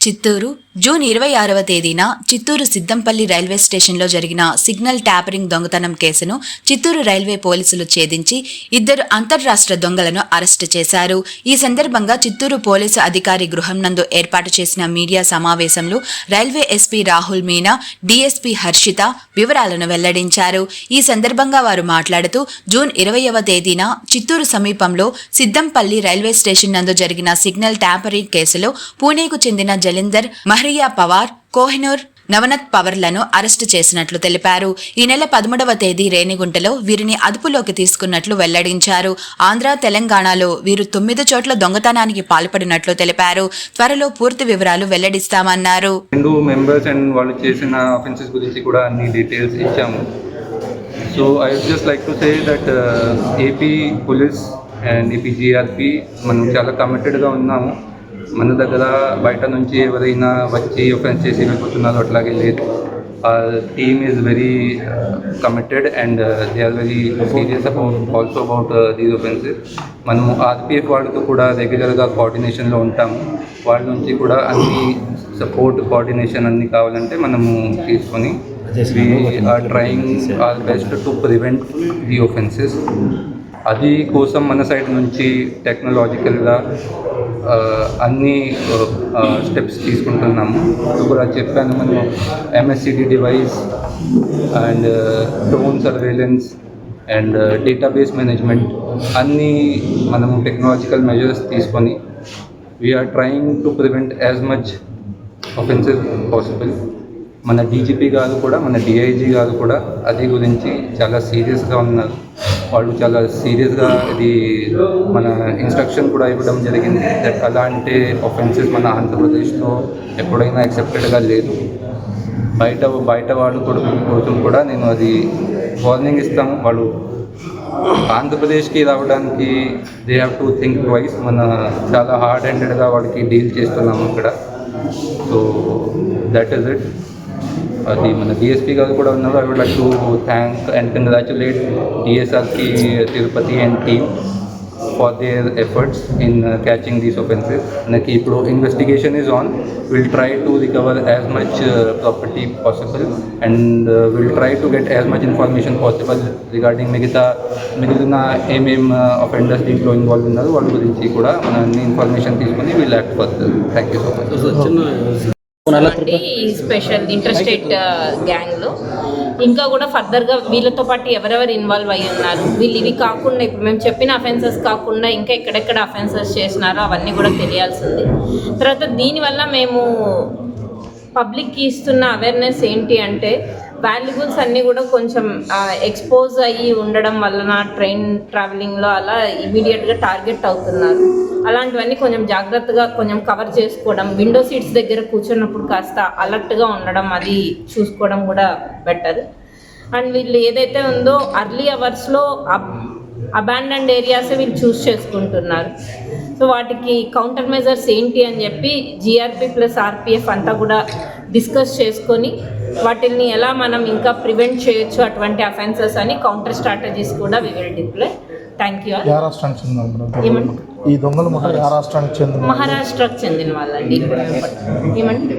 Chittoor. June ఇరవై ఆరవ తేదీన చిత్తూరు సిద్దంపల్లి రైల్వే స్టేషన్లో జరిగిన సిగ్నల్ ట్యాపరింగ్ దొంగతనం కేసును చిత్తూరు రైల్వే పోలీసులు ఛేదించి ఇద్దరు అంతర్రాష్ట్ర దొంగలను అరెస్టు చేశారు. ఈ సందర్భంగా చిత్తూరు పోలీసు అధికారి గృహం నందు ఏర్పాటు చేసిన మీడియా సమావేశంలో railway SP Rahul Meena DSP Harshitha వివరాలను వెల్లడించారు. ఈ సందర్భంగా వారు మాట్లాడుతూ జూన్ ఇరవైవ తేదీన చిత్తూరు సమీపంలో సిద్దంపల్లి రైల్వే స్టేషన్ నందు జరిగిన సిగ్నల్ ట్యాపరింగ్ కేసులో పూణేకు చెందిన జలిందర్ మహ్రియా పవార్ కోహినూర్ నవనత్ పవర్లను అరెస్టు చేసినట్లు తెలిపారు. ఈ నెల పదమూడవ తేదీ రేణిగుంటలో వీరిని అదుపులోకి తీసుకున్నట్లు వెల్లడించారు. ఆంధ్ర తెలంగాణలో వీరు తొమ్మిది చోట్ల దొంగతనానికి పాల్పడినట్లు తెలిపారు. త్వరలో పూర్తి వివరాలు వెల్లడిస్తామన్నారు. రెండు మెంబర్స్ అండ్ వాళ్ళు చేసిన అఫెన్సెస్ గురించి కూడా అన్ని డీటెయిల్స్ ఇచ్చాము. So I just like to say that AP police and AP GRP మనం చాలా కమిటెడ్గా ఉన్నాము. మన దగ్గర బయట నుంచి ఎవరైనా వచ్చి ఒఫెన్స్ చేసి వెళ్ళిపోతున్నారు అట్లాగే లేదు. Team is very committed and they are very serious about also about these offences మనము ఆర్పిఎఫ్ వాళ్ళతో కూడా రెగ్యులర్గా కోఆర్డినేషన్లో ఉంటాము. వాళ్ళ నుంచి కూడా అన్ని సపోర్ట్ కోఆర్డినేషన్ అన్ని కావాలంటే మనము తీసుకొని are trying our best to prevent the offences అది కోసం మన సైడ్ నుంచి టెక్నాలజికల్గా అన్ని స్టెప్స్ తీసుకుంటున్నాము. ఇప్పుడు కూడా చెప్పాను మనం MSCD device and drone surveillance and database management అన్ని మనము టెక్నాలజికల్ మెజర్స్ తీసుకొని we're trying to prevent as much offences possible మన డీజీపీ గారు కూడా మన డిఐజీ గారు కూడా అది గురించి చాలా సీరియస్గా ఉన్నారు. వాళ్ళు చాలా సీరియస్గా ఇది మన ఇన్స్ట్రక్షన్ కూడా ఇవ్వడం జరిగింది. దట్ అలాంటి ఒఫెన్సెస్ మన ఆంధ్రప్రదేశ్లో ఎప్పుడైనా యాక్సెప్టెడ్గా లేదు. బయట బయట వాళ్ళు కూడా కోసం కూడా నేను అది వార్నింగ్ ఇస్తాము వాళ్ళు ఆంధ్రప్రదేశ్కి రావడానికి they have to think twice మన చాలా హార్డ్ హ్యాండెడ్గా వాళ్ళకి డీల్ చేస్తున్నాము ఇక్కడ. సో దట్ ఈస్ ఇట్ అది మన డిఎస్పీ గారు కూడా ఉన్నారు I would like to thank and congratulate డిఎస్ఆర్కి Tirupati and team for their efforts in catching these offences మనకి ఇప్పుడు investigation is on will try to recover as much property possible and will try to get as much information possible regarding మిగతా మిగిలిన ఏమేం offenders దీంట్లో involve ఉన్నారు వాళ్ళ గురించి కూడా మన అన్ని ఇన్ఫర్మేషన్ తీసుకొని will act further thank you so much ఈ స్పెషల్ ఇంటర్స్టేట్ గ్యాంగ్లో. ఇంకా కూడా ఫర్దర్గా వీళ్ళతో పాటు ఎవరెవరు ఇన్వాల్వ్ అయ్యి ఉన్నారు? వీళ్ళు ఇవి కాకుండా ఇప్పుడు మేము చెప్పిన అఫెన్సెస్ కాకుండా ఇంకా ఎక్కడెక్కడ అఫెన్సెస్ చేసినారో అవన్నీ కూడా తెలియాల్సింది. తర్వాత దీనివల్ల మేము పబ్లిక్కి ఇస్తున్న అవేర్నెస్ ఏంటి అంటే వాల్యుబుల్స్ అన్నీ కూడా కొంచెం ఎక్స్పోజ్ అయ్యి ఉండడం వలన ట్రైన్ ట్రావెలింగ్లో అలా ఇమీడియట్గా టార్గెట్ అవుతున్నారు. అలాంటివన్నీ కొంచెం జాగ్రత్తగా కొంచెం కవర్ చేసుకోవడం విండో సీట్స్ దగ్గర కూర్చున్నప్పుడు కాస్త అలర్ట్గా ఉండడం అది చూసుకోవడం కూడా బెటర్ అండ్ వీళ్ళు ఏదైతే ఉందో అర్లీ అవర్స్లో అబాండన్డ్ ఏరియాస్ వీళ్ళు చూస్ చేసుకుంటున్నారు. సో వాటికి కౌంటర్ మెజర్స్ ఏంటి అని చెప్పి జిఆర్పి ప్లస్ ఆర్పిఎఫ్ అంతా కూడా డిస్కస్ చేసుకొని వాటిని ఎలా మనం ఇంకా ప్రివెంట్ చేయొచ్చు అటువంటి అఫెన్సెస్ అని కౌంటర్ స్ట్రాటజీస్ కూడా we will deploy thank you ఏ రాష్ట్రానికి చెందిన? ఈ దొంగలు మొత్తం ఏ రాష్ట్రానికి చెందిన? మహారాష్ట్రకు చెందిన వాళ్ళండి. ఏమండి?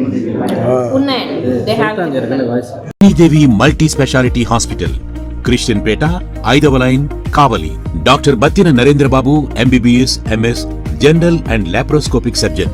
ఉన్నాయండి. They have Devi multi speciality hospital Christian Peta ఐదవ line Kavali. Doctor Battina Narendrababu MBBS MS general and laparoscopic surgeon.